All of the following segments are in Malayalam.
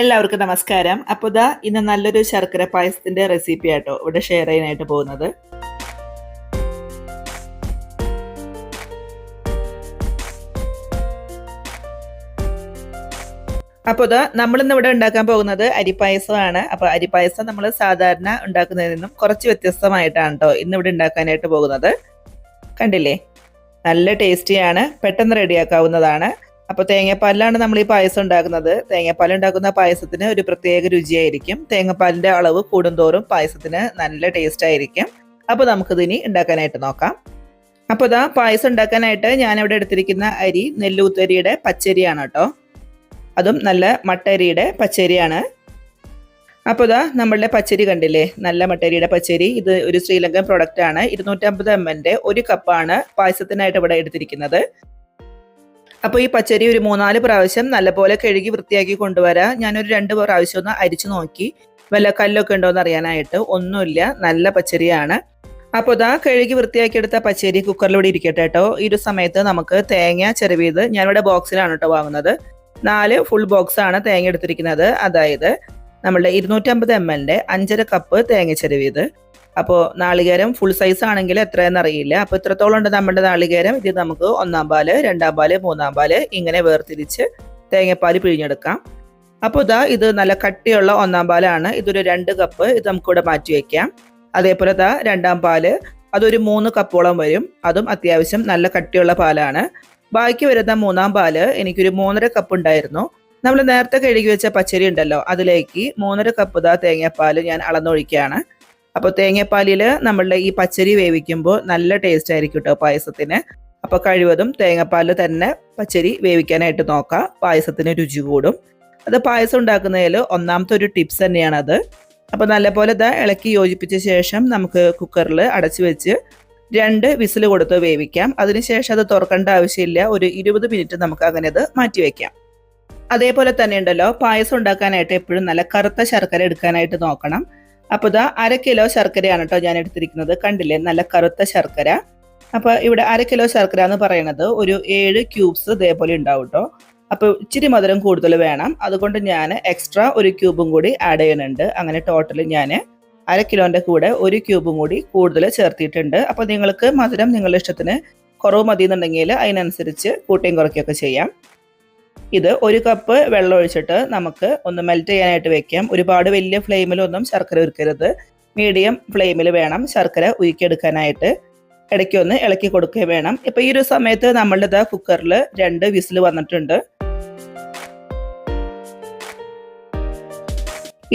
എല്ലാവർക്കും നമസ്കാരം. അപ്പോൾ ഇതാ ഇന്ന് നല്ലൊരു ശർക്കര പായസത്തിന്റെ റെസിപ്പി ആട്ടോ ഇവിടെ ഷെയർ ചെയ്യാനായിട്ട് പോകുന്നത്. അപ്പോൾ ഇതാ നമ്മളിന്ന് ഇവിടെ ഉണ്ടാക്കാൻ പോകുന്നത് അരിപ്പായസമാണ്. അപ്പോൾ അരിപ്പായസം നമ്മൾ സാധാരണ ഉണ്ടാക്കുന്നതിൽ നിന്നും കുറച്ച് വ്യത്യസ്തമായിട്ടാണ് കേട്ടോ ഇന്ന് ഇവിടെ ഉണ്ടാക്കാനായിട്ട് പോകുന്നത്. കണ്ടില്ലേ? നല്ല ടേസ്റ്റിയാണ് പെട്ടെന്ന് റെഡിയാക്കാവുന്നതാണ് അപ്പോൾ തേങ്ങാപ്പാലിലാണ് നമ്മൾ ഈ പായസം ഉണ്ടാക്കുന്നത്. തേങ്ങാപ്പാൽ ഉണ്ടാക്കുന്ന പായസത്തിന് ഒരു പ്രത്യേക രുചിയായിരിക്കും. തേങ്ങാപ്പാലിന്റെ അളവ് കൂടുന്തോറും പായസത്തിന് നല്ല ടേസ്റ്റ് ആയിരിക്കും. അപ്പോൾ നമുക്കിതിനി ഉണ്ടാക്കാനായിട്ട് നോക്കാം. അപ്പോൾ ഇതാ പായസം ഉണ്ടാക്കാനായിട്ട് ഞാനിവിടെ എടുത്തിരിക്കുന്ന അരി നെല്ലൂത്തരിയുടെ പച്ചരിയാണ് കേട്ടോ. അതും നല്ല മട്ടരിയുടെ പച്ചരിയാണ്. അപ്പോൾ ഇതാ നമ്മളുടെ പച്ചരി കണ്ടില്ലേ? നല്ല മട്ടരിയുടെ പച്ചരി. ഇത് ഒരു ശ്രീലങ്കൻ പ്രൊഡക്റ്റ് ആണ്. ഇരുന്നൂറ്റമ്പത് എം എന്റെ ഒരു കപ്പാണ് പായസത്തിനായിട്ട് ഇവിടെ എടുത്തിരിക്കുന്നത്. അപ്പോൾ ഈ പച്ചരി ഒരു മൂന്നാൽ പ്രാവശ്യം നല്ലപോലെ കഴുകി വൃത്തിയാക്കി കൊണ്ടുവരാം. ഞാനൊരു രണ്ട് പ്രാവശ്യം ഒന്ന് അരിച്ചു നോക്കി. വല്ല കല്ലൊക്കെ ഉണ്ടോ എന്ന് അറിയാനായിട്ട്. ഒന്നുമില്ല നല്ല പച്ചരിയാണ്. അപ്പോൾ ഇതാ കഴുകി വൃത്തിയാക്കി എടുത്ത പച്ചരി കുക്കറിലൂടെ ഇരിക്കട്ടെ കേട്ടോ ഈ ഒരു സമയത്ത് നമുക്ക് തേങ്ങ ചെറുവീത് ഞാനിവിടെ ബോക്സിലാണ് കേട്ടോ വാങ്ങുന്നത്. നാല് ഫുൾ ബോക്സ് ആണ് തേങ്ങ എടുത്തിരിക്കുന്നത്. അതായത് നമ്മളുടെ ഇരുന്നൂറ്റമ്പത് എം എല്ലിന്റെ അഞ്ചര കപ്പ് തേങ്ങ ചെരുവീത് അപ്പോൾ നാളികേരം ഫുൾ സൈസ് ആണെങ്കിൽ എത്രയെന്ന് അറിയില്ല. അപ്പോൾ ഇത്രത്തോളം ഉണ്ട് നമ്മുടെ നാളികേരം. ഇത് നമുക്ക് ഒന്നാം പാൽ രണ്ടാം പാൽ മൂന്നാം പാൽ ഇങ്ങനെ വേർതിരിച്ച് തേങ്ങാപ്പാൽ പിഴിഞ്ഞെടുക്കാം. അപ്പോൾ ഇതാ ഇത് നല്ല കട്ടിയുള്ള ഒന്നാം പാലാണ്. ഇതൊരു രണ്ട് കപ്പ് ഇത് നമുക്കിവിടെ മാറ്റി വയ്ക്കാം അതേപോലെ ഇതാ രണ്ടാം പാൽ. അതൊരു മൂന്ന് കപ്പോളം വരും. അതും അത്യാവശ്യം നല്ല കട്ടിയുള്ള പാലാണ്. ബാക്കി വരുന്ന മൂന്നാം പാൽ എനിക്കൊരു മൂന്നര കപ്പ് ഉണ്ടായിരുന്നു. നമ്മൾ നേരത്തെ കഴുകി വെച്ച പച്ചരി ഉണ്ടല്ലോ അതിലേക്ക് മൂന്നര കപ്പ് ഇതാ തേങ്ങാപ്പാൽ ഞാൻ അളന്നൊഴിക്കുകയാണ്. അപ്പോൾ തേങ്ങാപ്പാലിൽ നമ്മളുടെ ഈ പച്ചരി വേവിക്കുമ്പോൾ നല്ല ടേസ്റ്റ് ആയിരിക്കും കേട്ടോ പായസത്തിന്. അപ്പോൾ കഴിവതും തേങ്ങാപ്പാലിൽ തന്നെ പച്ചരി വേവിക്കാനായിട്ട് നോക്കുക പായസത്തിന് രുചി കൂടും. അത് പായസം ഉണ്ടാക്കുന്നതിൽ ഒന്നാമത്തെ ഒരു ടിപ്സ് തന്നെയാണത്. അപ്പോൾ നല്ലപോലെ ഇതാ ഇളക്കി യോജിപ്പിച്ച ശേഷം നമുക്ക് കുക്കറിൽ അടച്ചു വെച്ച് രണ്ട് വിസിൽ കൊടുത്ത് വേവിക്കാം. അതിനുശേഷം അത് തുറക്കേണ്ട ആവശ്യമില്ല. ഒരു ഇരുപത് മിനിറ്റ് നമുക്ക് അങ്ങനെ അത് മാറ്റി വെക്കാം. അതേപോലെ തന്നെ ഉണ്ടല്ലോ പായസം ഉണ്ടാക്കാനായിട്ട് എപ്പോഴും നല്ല കറുത്ത ശർക്കര എടുക്കാനായിട്ട് നോക്കണം. അപ്പോൾ ഇതാ അര കിലോ ശർക്കരയാണ് കേട്ടോ ഞാൻ എടുത്തിരിക്കുന്നത്. കണ്ടില്ലേ? നല്ല കറുത്ത ശർക്കര. അപ്പോൾ ഇവിടെ അര കിലോ ശർക്കര എന്ന് പറയുന്നത് ഒരു ഏഴ് ക്യൂബ്സ് ഇതേപോലെ ഉണ്ടാവും കേട്ടോ അപ്പോൾ ഇച്ചിരി മധുരം കൂടുതൽ വേണം. അതുകൊണ്ട് ഞാൻ എക്സ്ട്രാ ഒരു ക്യൂബും കൂടി ആഡ് ചെയ്യുന്നുണ്ട്. അങ്ങനെ ടോട്ടൽ ഞാൻ അര കിലോന്റെ കൂടെ ഒരു ക്യൂബും കൂടി കൂടുതൽ ചേർത്തിയിട്ടുണ്ട്. അപ്പോൾ നിങ്ങൾക്ക് മധുരം നിങ്ങളുടെ ഇഷ്ടത്തിന് കുറവ് മതി എന്നുണ്ടെങ്കിൽ അതിനനുസരിച്ച് കൂട്ടിയും കുറയ്ക്കുകയൊക്കെ ചെയ്യാം. ഇത് ഒരു കപ്പ് വെള്ളം ഒഴിച്ചിട്ട് നമുക്ക് ഒന്ന് മെൽറ്റ് ചെയ്യാനായിട്ട് വെക്കാം. ഒരുപാട് വലിയ ഫ്ലെയിമിലൊന്നും ശർക്കര ഉരുക്കരുത്. മീഡിയം ഫ്ലെയിമിൽ വേണം ശർക്കര ഉരുക്കിയെടുക്കാനായിട്ട്. ഇടയ്ക്ക് ഒന്ന് ഇളക്കി കൊടുക്കുകയും വേണം. ഇപ്പൊ ഈ ഒരു സമയത്ത് നമ്മളുടെ കുക്കറിൽ രണ്ട് വിസിൽ വന്നിട്ടുണ്ട്.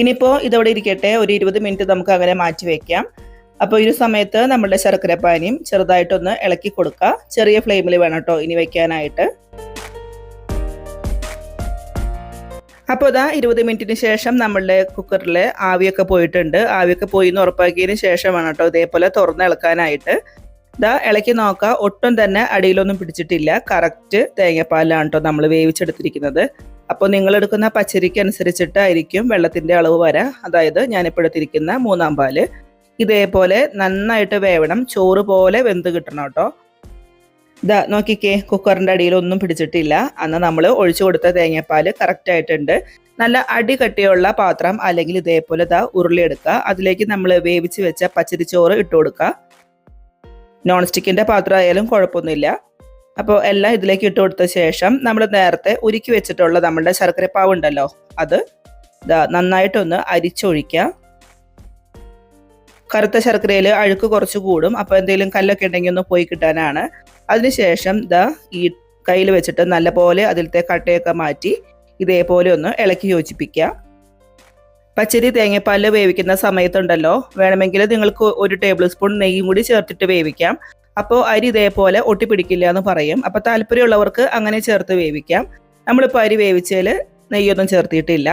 ഇനിയിപ്പോൾ ഇതവിടെ ഇരിക്കട്ടെ. ഒരു ഇരുപത് മിനിറ്റ് നമുക്ക് അങ്ങനെ മാറ്റി വെക്കാം. അപ്പോൾ ഈ ഒരു സമയത്ത് നമ്മളുടെ ശർക്കര പാനിയും ചെറുതായിട്ടൊന്ന് ഇളക്കി കൊടുക്കുക ചെറിയ ഫ്ലെയിമിൽ വേണം കേട്ടോ ഇനി വെക്കാനായിട്ട്. അപ്പോൾ ഇതാ ഇരുപത് മിനിറ്റിന് ശേഷം നമ്മളുടെ കുക്കറിൽ ആവിയൊക്കെ പോയിട്ടുണ്ട്. ആവിയൊക്കെ പോയി എന്ന് ഉറപ്പാക്കിയതിന് ശേഷമാണ് കേട്ടോ ഇതേപോലെ തുറന്ന് ഇളക്കാനായിട്ട്. ഇതാ ഇളക്കി നോക്കുക ഒട്ടും തന്നെ അടിയിലൊന്നും പിടിച്ചിട്ടില്ല. കറക്റ്റ് തേങ്ങാപ്പാലാണ് കേട്ടോ നമ്മൾ വേവിച്ചെടുത്തിരിക്കുന്നത്. അപ്പോൾ നിങ്ങൾ എടുക്കുന്ന പച്ചരിക്ക് അനുസരിച്ചിട്ടായിരിക്കും വെള്ളത്തിന്റെ അളവ് വരാം. അതായത് ഞാനിപ്പോൾ എടുത്തിരിക്കുന്ന മൂന്നാം പാൽ. ഇതേപോലെ നന്നായിട്ട് വേവണം. ചോറ് പോലെ വെന്ത് കിട്ടണം കേട്ടോ. ഇതാ നോക്കിക്കേ കുക്കറിന്റെ അടിയിൽ ഒന്നും പിടിച്ചിട്ടില്ല. അന്ന് നമ്മൾ ഒഴിച്ചു കൊടുത്ത തേങ്ങാപ്പാൽ കറക്റ്റ് ആയിട്ടുണ്ട്. നല്ല അടി കട്ടിയുള്ള പാത്രം അല്ലെങ്കിൽ ഇതേപോലെ ഇതാ ഉരുളിയെടുക്കുക അതിലേക്ക് നമ്മൾ വേവിച്ച് വെച്ച പച്ചരിച്ചോറ് ഇട്ട് കൊടുക്കുക. നോൺ സ്റ്റിക്കിന്റെ പാത്രം ആയാലും കുഴപ്പമൊന്നുമില്ല. അപ്പോൾ എല്ലാം ഇതിലേക്ക് ഇട്ട് കൊടുത്ത ശേഷം നമ്മൾ നേരത്തെ ഉരുക്കി വെച്ചിട്ടുള്ള നമ്മളുടെ ശർക്കരപ്പാവ് ഉണ്ടല്ലോ അത് ഇതാ നന്നായിട്ടൊന്ന് അരിച്ചൊഴിക്കുക. കറുത്ത ശർക്കരയിൽ അഴുക്ക് കുറച്ച് കൂടും. അപ്പോൾ എന്തെങ്കിലും കല്ലൊക്കെ ഉണ്ടെങ്കിൽ ഒന്ന് പോയി കിട്ടാനാണ്. അതിനുശേഷം ദ ഈ കയ്യിൽ വെച്ചിട്ട് നല്ലപോലെ അതിലത്തെ കട്ടയൊക്കെ മാറ്റി ഇതേപോലെ ഒന്ന് ഇളക്കി യോജിപ്പിക്കുക. പച്ചരി തേങ്ങാപ്പാലിൽ വേവിക്കുന്ന സമയത്തുണ്ടല്ലോ. വേണമെങ്കിൽ നിങ്ങൾക്ക് ഒരു ടേബിൾ സ്പൂൺ നെയ്യും കൂടി ചേർത്തിട്ട് വേവിക്കാം. അപ്പോൾ അരി ഇതേപോലെ ഒട്ടിപ്പിടിക്കില്ല എന്ന് പറയും. അപ്പോൾ താല്പര്യമുള്ളവർക്ക് അങ്ങനെ ചേർത്ത് വേവിക്കാം. നമ്മളിപ്പോൾ അരി വേവിച്ചതിൽ നെയ്യൊന്നും ചേർത്തിയിട്ടില്ല.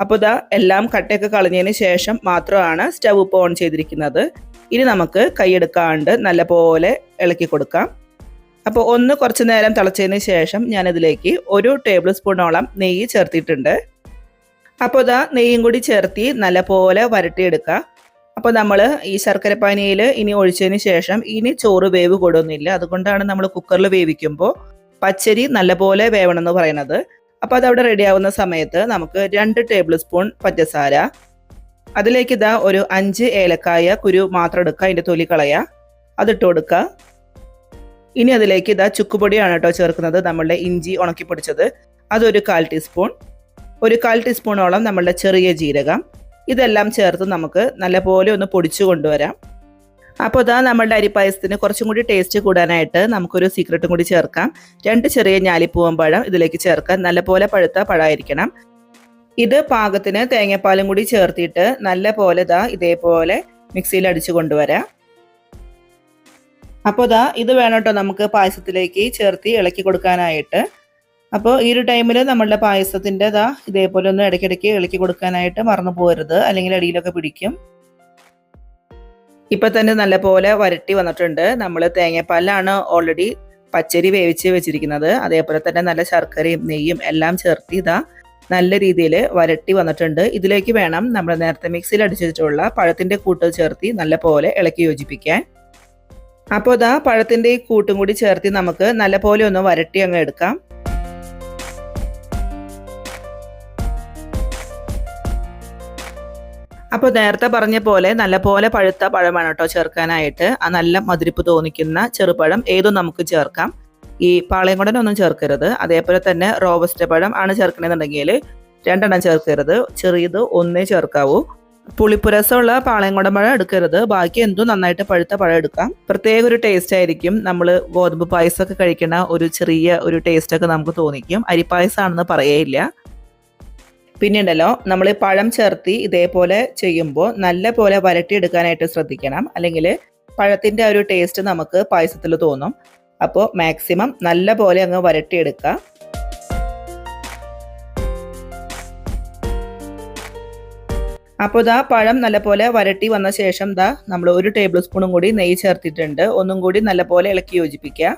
അപ്പോൾ ഇതാ എല്ലാം കട്ടയൊക്കെ കളഞ്ഞതിന് ശേഷം മാത്രമാണ് സ്റ്റവ് ഇപ്പോൾ ഓൺ ചെയ്തിരിക്കുന്നത്. ഇനി നമുക്ക് കൈയെടുക്കാണ്ട് നല്ലപോലെ ഇളക്കി കൊടുക്കാം. അപ്പോൾ ഒന്ന് കുറച്ച് നേരം തിളച്ചതിന് ശേഷം ഞാനിതിലേക്ക് ഒരു ടേബിൾ സ്പൂണോളം നെയ്യ് ചേർത്തിട്ടുണ്ട്. അപ്പോൾ ഇതാ നെയ്യും കൂടി ചേർത്തി നല്ലപോലെ വരട്ടിയെടുക്കുക. അപ്പോൾ നമ്മൾ ഈ ശർക്കര ഇനി ഒഴിച്ചതിന് ശേഷം ഇനി ചോറ് വേവ് കൊടുന്നില്ല. അതുകൊണ്ടാണ് നമ്മൾ കുക്കറിൽ വേവിക്കുമ്പോൾ പച്ചരി നല്ലപോലെ വേവണം എന്ന് പറയുന്നത് അപ്പോൾ അതവിടെ റെഡി ആവുന്ന സമയത്ത് നമുക്ക് രണ്ട് ടേബിൾ സ്പൂൺ പഞ്ചസാര. അതിലേക്ക് ഇതാ ഒരു അഞ്ച് ഏലക്കായ കുരു മാത്രം എടുക്കുക അതിന്റെ തൊലി കളയുക. അതിട്ട് കൊടുക്കുക. ഇനി അതിലേക്ക് ഇതാ ചുക്കുപൊടിയാണ് കേട്ടോ ചേർക്കുന്നത്. നമ്മളുടെ ഇഞ്ചി ഉണക്കി പൊടിച്ചത് അതൊരു കാൽ ടീസ്പൂൺ. ഒരു കാൽ ടീസ്പൂണോളം നമ്മളുടെ ചെറിയ ജീരകം. ഇതെല്ലാം ചേർത്ത് നമുക്ക് നല്ലപോലെ ഒന്ന് പൊടിച്ചു കൊണ്ടുവരാം. അപ്പോൾ ഇതാ നമ്മളുടെ അരിപ്പായസത്തിന് കുറച്ചും കൂടി ടേസ്റ്റ് കൂടാനായിട്ട് നമുക്കൊരു സീക്രട്ടും കൂടി ചേർക്കാം. രണ്ട് ചെറിയ ഞാലിപ്പൂവൻ പഴം ഇതിലേക്ക് ചേർക്കാം നല്ലപോലെ പഴുത്ത പഴമായിരിക്കണം. ഇത് പാകത്തിന് തേങ്ങാപ്പാലും കൂടി ചേർത്തിട്ട് നല്ലപോലെ ഇതാ ഇതേപോലെ മിക്സിയിൽ അടിച്ചു കൊണ്ടുവരാം. അപ്പോൾ ഇതാ ഇത് വേണം കേട്ടോ നമുക്ക് പായസത്തിലേക്ക് ചേർത്ത് ഇളക്കി കൊടുക്കാനായിട്ട്. അപ്പോൾ ഈ ഒരു ടൈമിൽ നമ്മളുടെ പായസത്തിന്റെ ഇതാ ഇതേപോലെ ഒന്ന് ഇടയ്ക്കിടയ്ക്ക് ഇളക്കി കൊടുക്കാനായിട്ട് മറന്നു പോകരുത്. അല്ലെങ്കിൽ അടിയിലൊക്കെ പിടിക്കും. ഇപ്പം തന്നെ നല്ല പോലെ വരട്ടി വന്നിട്ടുണ്ട്. നമ്മൾ തേങ്ങാപ്പാലിലാണ് ഓൾറെഡി പച്ചരി വേവിച്ച് വെച്ചിരിക്കുന്നത്. അതേപോലെ തന്നെ നല്ല ശർക്കരയും നെയ്യും എല്ലാം ചേർത്ത് ഇതാ നല്ല രീതിയിൽ വരട്ടി വന്നിട്ടുണ്ട്. ഇതിലേക്ക് വേണം നമ്മൾ നേരത്തെ മിക്സിയിൽ അടിച്ചിട്ടുള്ള പഴത്തിന്റെ കൂട്ട് ചേർത്തി നല്ല പോലെ ഇളക്കി യോജിപ്പിക്കാൻ. അപ്പോൾ ഇതാ പഴത്തിന്റെ ഈ കൂട്ടും കൂടി ചേർത്ത് നമുക്ക് നല്ലപോലെ ഒന്ന് വരട്ടി അങ്ങ് എടുക്കാം. അപ്പോൾ നേരത്തെ പറഞ്ഞ പോലെ നല്ലപോലെ പഴുത്ത പഴമാണ് കേട്ടോ ചേർക്കാനായിട്ട്. ആ നല്ല മതിരിപ്പ് തോന്നിക്കുന്ന ചെറുപഴം ഏതും നമുക്ക് ചേർക്കാം. ഈ പാളയം ഒന്നും ചേർക്കരുത്. അതേപോലെ തന്നെ റോബസ്റ്റ് പഴം ആണ് ചേർക്കണമെന്നുണ്ടെങ്കിൽ രണ്ടെണ്ണം ചേർക്കരുത്. ചെറിയത് ഒന്നേ ചേർക്കാവൂ. പുളിപ്പുരസമുള്ള പാളയംകുടം പഴം എടുക്കരുത്. ബാക്കി എന്തും നന്നായിട്ട് പഴുത്ത പഴം എടുക്കാം. പ്രത്യേക ഒരു ടേസ്റ്റ് ആയിരിക്കും. നമ്മൾ ഗോതമ്പ് പായസമൊക്കെ കഴിക്കുന്ന ഒരു ചെറിയ ഒരു ടേസ്റ്റ് ഒക്കെ നമുക്ക് തോന്നിക്കും. അരിപ്പായസമാണെന്ന് പറയേയില്ല. പിന്നെയുണ്ടല്ലോ നമ്മൾ പഴം ചേർത്തി ഇതേപോലെ ചെയ്യുമ്പോൾ നല്ല പോലെ വരട്ടിയെടുക്കാനായിട്ട് ശ്രദ്ധിക്കണം. അല്ലെങ്കിൽ പഴത്തിന്റെ ഒരു ടേസ്റ്റ് നമുക്ക് പായസത്തിൽ തോന്നും. അപ്പോൾ മാക്സിമം നല്ല പോലെ അങ്ങ് വരട്ടിയെടുക്കുക അപ്പോൾ ഇതാ പഴം നല്ലപോലെ വരട്ടി വന്ന ശേഷം ദാ നമ്മൾ ഒരു ടേബിൾ സ്പൂണും കൂടി നെയ്യ് ചേർത്തിട്ടുണ്ട്. ഒന്നും കൂടി നല്ലപോലെ ഇളക്കി യോജിപ്പിക്കുക.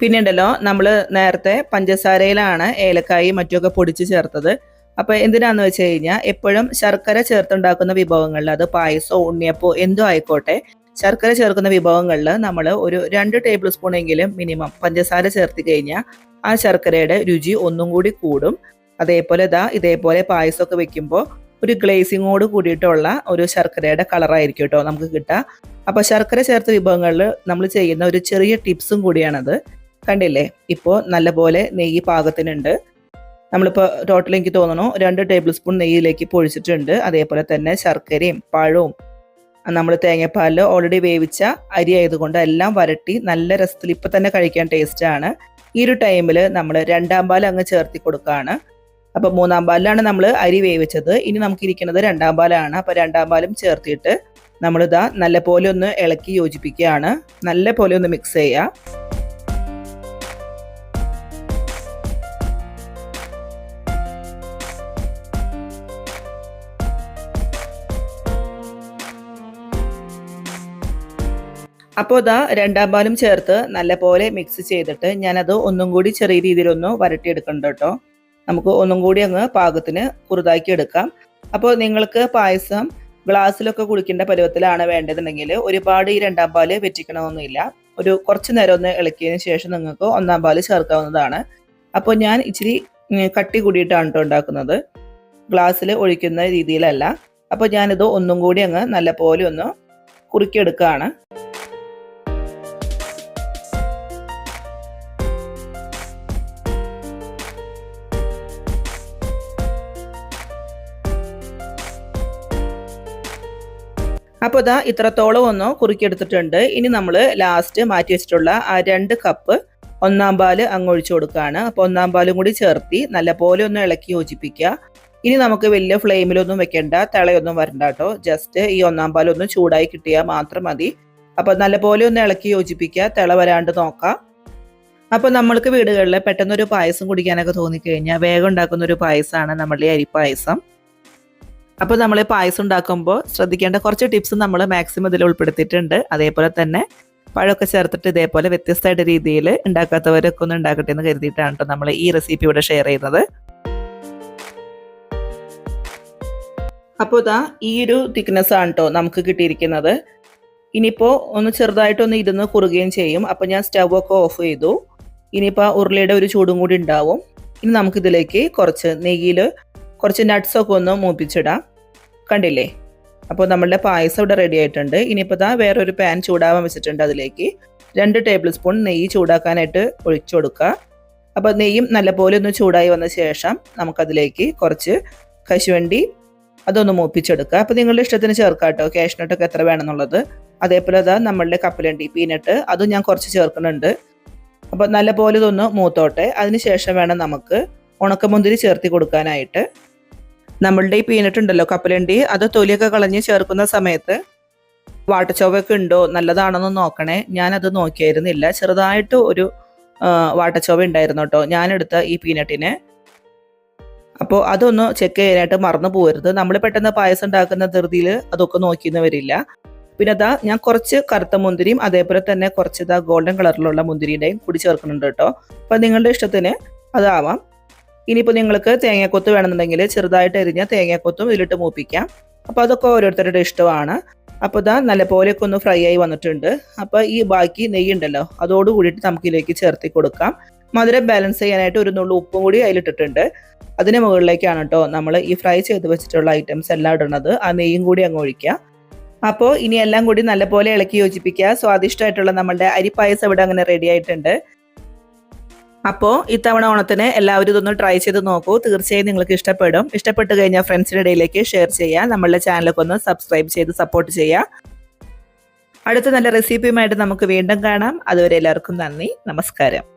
പിന്നെ ഉണ്ടല്ലോ നമ്മൾ നേരത്തെ പഞ്ചസാരയിലാണ് ഏലക്കായി മറ്റുമൊക്കെ പൊടിച്ച് ചേർത്തത്. അപ്പോൾ എന്തിനാന്ന് വെച്ച് കഴിഞ്ഞാൽ എപ്പോഴും ശർക്കര ചേർത്തുണ്ടാക്കുന്ന വിഭവങ്ങളിൽ അത് പായസോ ഉണ്ണിയപ്പോ എന്തോ ആയിക്കോട്ടെ ശർക്കര ചേർക്കുന്ന വിഭവങ്ങളിൽ നമ്മൾ ഒരു രണ്ട് ടേബിൾ സ്പൂണെങ്കിലും മിനിമം പഞ്ചസാര ചേർത്തി കഴിഞ്ഞാൽ ആ ശർക്കരയുടെ രുചി ഒന്നും കൂടി കൂടും. അതേപോലെ ഇതാ ഇതേപോലെ പായസമൊക്കെ വെക്കുമ്പോൾ ഒരു ഗ്ലേസിങ്ങോട് കൂടിയിട്ടുള്ള ഒരു ശർക്കരയുടെ കളറായിരിക്കും കേട്ടോ നമുക്ക് കിട്ടുക അപ്പോൾ ശർക്കര ചേർത്ത വിഭവങ്ങളിൽ നമ്മൾ ചെയ്യുന്ന ഒരു ചെറിയ ടിപ്സും കൂടിയാണത്. കണ്ടില്ലേ? ഇപ്പോൾ നല്ലപോലെ നെയ്യ് പാകത്തിനുണ്ട്. നമ്മളിപ്പോൾ ടോട്ടൽ എനിക്ക് തോന്നുന്നു രണ്ട് ടേബിൾ സ്പൂൺ നെയ്യിലേക്ക് പൊഴിച്ചിട്ടുണ്ട്. അതേപോലെ തന്നെ ശർക്കരയും പഴവും. നമ്മൾ തേങ്ങാപ്പാലിൽ ഓൾറെഡി വേവിച്ച അരി ആയതുകൊണ്ട് എല്ലാം വരട്ടി നല്ല രസത്തിൽ ഇപ്പം തന്നെ കഴിക്കാൻ ടേസ്റ്റാണ് ഈ ഒരു ടൈമിൽ നമ്മൾ രണ്ടാം പാൽ അങ്ങ് ചേർത്തി കൊടുക്കുകയാണ് അപ്പോൾ മൂന്നാം പാലിലാണ് നമ്മൾ അരി വേവിച്ചത്. ഇനി നമുക്ക് ഇരിക്കുന്നത് രണ്ടാം പാലാണ്. അപ്പോൾ രണ്ടാം പാലും ചേർത്തിട്ട് നമ്മളിതാ നല്ല പോലെ ഒന്ന് ഇളക്കി യോജിപ്പിക്കുകയാണ്. നല്ല പോലെ ഒന്ന് മിക്സ് ചെയ്യുക അപ്പോൾ ഇതാ രണ്ടാം പാലും ചേർത്ത് നല്ലപോലെ മിക്സ് ചെയ്തിട്ട് ഞാനത് ഒന്നും കൂടി ചെറിയ രീതിയിലൊന്ന് വരട്ടിയെടുക്കണ്ട കേട്ടോ. നമുക്ക് ഒന്നും കൂടി അങ്ങ് പാകത്തിന് കുറുതാക്കി എടുക്കാം. അപ്പോൾ നിങ്ങൾക്ക് പായസം ഗ്ലാസ്സിലൊക്കെ കുളിക്കേണ്ട പരുവത്തിലാണ് വേണ്ടതെന്നുണ്ടെങ്കിൽ ഒരുപാട് ഈ രണ്ടാം പാൽ വെറ്റിക്കണമെന്നില്ല ഒരു കുറച്ച് നേരം ഒന്ന് ഇളക്കിയതിന് ശേഷം നിങ്ങൾക്ക് ഒന്നാം പാൽ ചേർക്കാവുന്നതാണ്. അപ്പോൾ ഞാൻ ഇച്ചിരി കട്ടി കൂടിയിട്ടാണ് കേട്ടോ ഉണ്ടാക്കുന്നത്. ഗ്ലാസ്സിൽ ഒഴിക്കുന്ന രീതിയിലല്ല. അപ്പോൾ ഞാനിത് ഒന്നും കൂടി അങ്ങ് നല്ലപോലെ ഒന്ന് കുറുക്കിയെടുക്കുകയാണ്. അപ്പോൾ ഇതാ ഇത്രത്തോളം ഒന്ന് കുറുക്കിയെടുത്തിട്ടുണ്ട്. ഇനി നമ്മൾ ലാസ്റ്റ് മാറ്റി വെച്ചിട്ടുള്ള ആ രണ്ട് കപ്പ് ഒന്നാം പാൽ അങ്ങ് ഒഴിച്ചു കൊടുക്കുകയാണ് അപ്പോൾ ഒന്നാം പാലും കൂടി ചേർത്തി നല്ലപോലെ ഒന്ന് ഇളക്കി യോജിപ്പിക്കുക. ഇനി നമുക്ക് വലിയ ഫ്ലെയിമിലൊന്നും വെക്കേണ്ട തിളയൊന്നും വരണ്ട കേട്ടോ. ജസ്റ്റ് ഈ ഒന്നാം പാലൊന്ന് ചൂടായി കിട്ടിയാൽ മാത്രം മതി. അപ്പോൾ നല്ലപോലെ ഒന്ന് ഇളക്കി യോജിപ്പിക്കുക തിള വരാണ്ട് നോക്കാം. അപ്പോൾ നമ്മൾക്ക് വീടുകളിൽ പെട്ടെന്നൊരു പായസം കുടിക്കാനൊക്കെ തോന്നിക്കഴിഞ്ഞാൽ വേഗം ഉണ്ടാക്കുന്ന ഒരു പായസമാണ് നമ്മളുടെ അരിപ്പായസം അപ്പോൾ നമ്മൾ പായസം ഉണ്ടാക്കുമ്പോൾ ശ്രദ്ധിക്കേണ്ട കുറച്ച് ടിപ്സ് നമ്മൾ മാക്സിമം ഇതിൽ ഉൾപ്പെടുത്തിയിട്ടുണ്ട്. അതേപോലെ തന്നെ പഴമൊക്കെ ചേർത്തിട്ട് ഇതേപോലെ വ്യത്യസ്തമായിട്ട് രീതിയിൽ ഉണ്ടാക്കാത്തവരൊക്കെ ഒന്ന് ഉണ്ടാക്കട്ടെ എന്ന് കരുതിയിട്ടാണ് കേട്ടോ നമ്മൾ ഈ റെസിപ്പി ഇവിടെ ഷെയർ ചെയ്യുന്നത്. അപ്പോൾ ഇതാ ഈ ഒരു തിക്നെസ് ആണ് കേട്ടോ നമുക്ക് കിട്ടിയിരിക്കുന്നത്. ഇനിയിപ്പോൾ ഒന്ന് ചെറുതായിട്ടൊന്ന് ഇരുന്ന് കുറുകയും ചെയ്യും. അപ്പോൾ ഞാൻ സ്റ്റവ് ഒക്കെ ഓഫ് ചെയ്തു. ഇനിയിപ്പോൾ ഉരുളിയുടെ ഒരു ചൂടും കൂടി ഉണ്ടാവും. ഇനി നമുക്കിതിലേക്ക് കുറച്ച് നെയ്യിൽ കുറച്ച് നട്ട്സൊക്കെ ഒന്ന് മൂപ്പിച്ചിടാം. കണ്ടില്ലേ? അപ്പോൾ നമ്മളുടെ പായസം ഇവിടെ റെഡി ആയിട്ടുണ്ട്. ഇനിയിപ്പോൾ ദാ വേറൊരു പാൻ ചൂടാവാൻ വെച്ചിട്ടുണ്ട് അതിലേക്ക്. രണ്ട് ടേബിൾ സ്പൂൺ നെയ്യ് ചൂടാക്കാനായിട്ട് ഒഴിച്ചു കൊടുക്കുക. അപ്പോൾ നെയ്യും നല്ലപോലെ ഒന്ന് ചൂടായി വന്ന ശേഷം നമുക്കതിലേക്ക് കുറച്ച് കശുവണ്ടി അതൊന്ന് മൂപ്പിച്ചെടുക്കുക. അപ്പോൾ നിങ്ങളുടെ ഇഷ്ടത്തിന് ചേർക്കാം കേട്ടോ. കാഷ്നട്ടൊക്കെ എത്ര വേണമെന്നുള്ളത്. അതേപോലെ അതാ നമ്മളുടെ കപ്പലണ്ടി പീനട്ട് അതും ഞാൻ കുറച്ച് ചേർക്കുന്നുണ്ട്. അപ്പോൾ നല്ലപോലെ ഇതൊന്ന് മൂത്തോട്ടെ. അതിന് ശേഷം വേണം നമുക്ക് ഉണക്കമുന്തിരി ചേർത്തി കൊടുക്കാനായിട്ട് നമ്മളുടെ ഈ പീനട്ട് ഉണ്ടല്ലോ കപ്പലണ്ടി അത് തൊലിയൊക്കെ കളഞ്ഞ് ചേർക്കുന്ന സമയത്ത് വാട്ടച്ചോവൊക്കെ ഉണ്ടോ? നല്ലതാണെന്ന് നോക്കണേ. ഞാനത് നോക്കിയായിരുന്നില്ല. ചെറുതായിട്ട് ഒരു വാട്ടച്ചോവ ഉണ്ടായിരുന്നു കേട്ടോ. ഞാനെടുത്ത ഈ പീനട്ടിനെ. അപ്പോൾ അതൊന്ന് ചെക്ക് ചെയ്യാനായിട്ട് മറന്നു പോകരുത് നമ്മൾ പെട്ടെന്ന് പായസം ഉണ്ടാക്കുന്ന ധൃതിയിൽ അതൊക്കെ നോക്കിയെന്ന് വരില്ല. പിന്നെ അതാ ഞാൻ കുറച്ച് കറുത്ത മുന്തിരിയും അതേപോലെ തന്നെ കുറച്ച് ഇതാ ഗോൾഡൻ കളറിലുള്ള മുന്തിരിയുടെയും കൂടി ചേർക്കുന്നുണ്ട് കേട്ടോ. അപ്പോൾ നിങ്ങളുടെ ഇഷ്ടത്തിന് അതാവാം. ഇനിയിപ്പോൾ നിങ്ങൾക്ക് തേങ്ങാക്കൊത്ത് വേണമെന്നുണ്ടെങ്കിൽ ചെറുതായിട്ട് എരിഞ്ഞ തേങ്ങാക്കൊത്തും ഇതിലിട്ട് മൂപ്പിക്കാം. അപ്പോൾ അതൊക്കെ ഓരോരുത്തരുടെ ഇഷ്ടമാണ്. അപ്പോൾ ഇതാ നല്ലപോലെയൊക്കെ ഒന്ന് ഫ്രൈ ആയി വന്നിട്ടുണ്ട്. അപ്പോൾ ഈ ബാക്കി നെയ്യ് ഉണ്ടല്ലോ അതോട് കൂടിയിട്ട് നമുക്ക് ഇതിലേക്ക് ചേർത്തി കൊടുക്കാം. മധുരം ബാലൻസ് ചെയ്യാനായിട്ട് ഒരു നുള്ളു ഉപ്പും കൂടി അതിലിട്ടിട്ടുണ്ട്. അതിന് മുകളിലേക്കാണ് കേട്ടോ നമ്മൾ ഈ ഫ്രൈ ചെയ്ത് വെച്ചിട്ടുള്ള ഐറ്റംസ് എല്ലാം ഇടുന്നത് ആ നെയ്യും കൂടി അങ്ങ് ഒഴിക്കുക അപ്പോൾ ഇനി എല്ലാം കൂടി നല്ലപോലെ ഇളക്കി യോജിപ്പിക്കുക. സ്വാദിഷ്ടമായിട്ടുള്ള നമ്മളുടെ അരിപ്പായസം ഇവിടെ അങ്ങനെ റെഡി ആയിട്ടുണ്ട്. അപ്പോൾ ഇത്തവണ ഓണത്തിന് എല്ലാവരും ഇതൊന്ന് ട്രൈ ചെയ്ത് നോക്കൂ. തീർച്ചയായും നിങ്ങൾക്ക് ഇഷ്ടപ്പെടും. ഇഷ്ടപ്പെട്ട് കഴിഞ്ഞാൽ ഫ്രണ്ട്സിന്റെ ഇടയിലേക്ക് ഷെയർ ചെയ്യുക നമ്മളുടെ ചാനലൊക്കെ ഒന്ന് സബ്സ്ക്രൈബ് ചെയ്ത് സപ്പോർട്ട് ചെയ്യുക അടുത്ത നല്ല റെസിപ്പിയുമായിട്ട് നമുക്ക് വീണ്ടും കാണാം. അതുവരെ എല്ലാവർക്കും നന്ദി. നമസ്കാരം.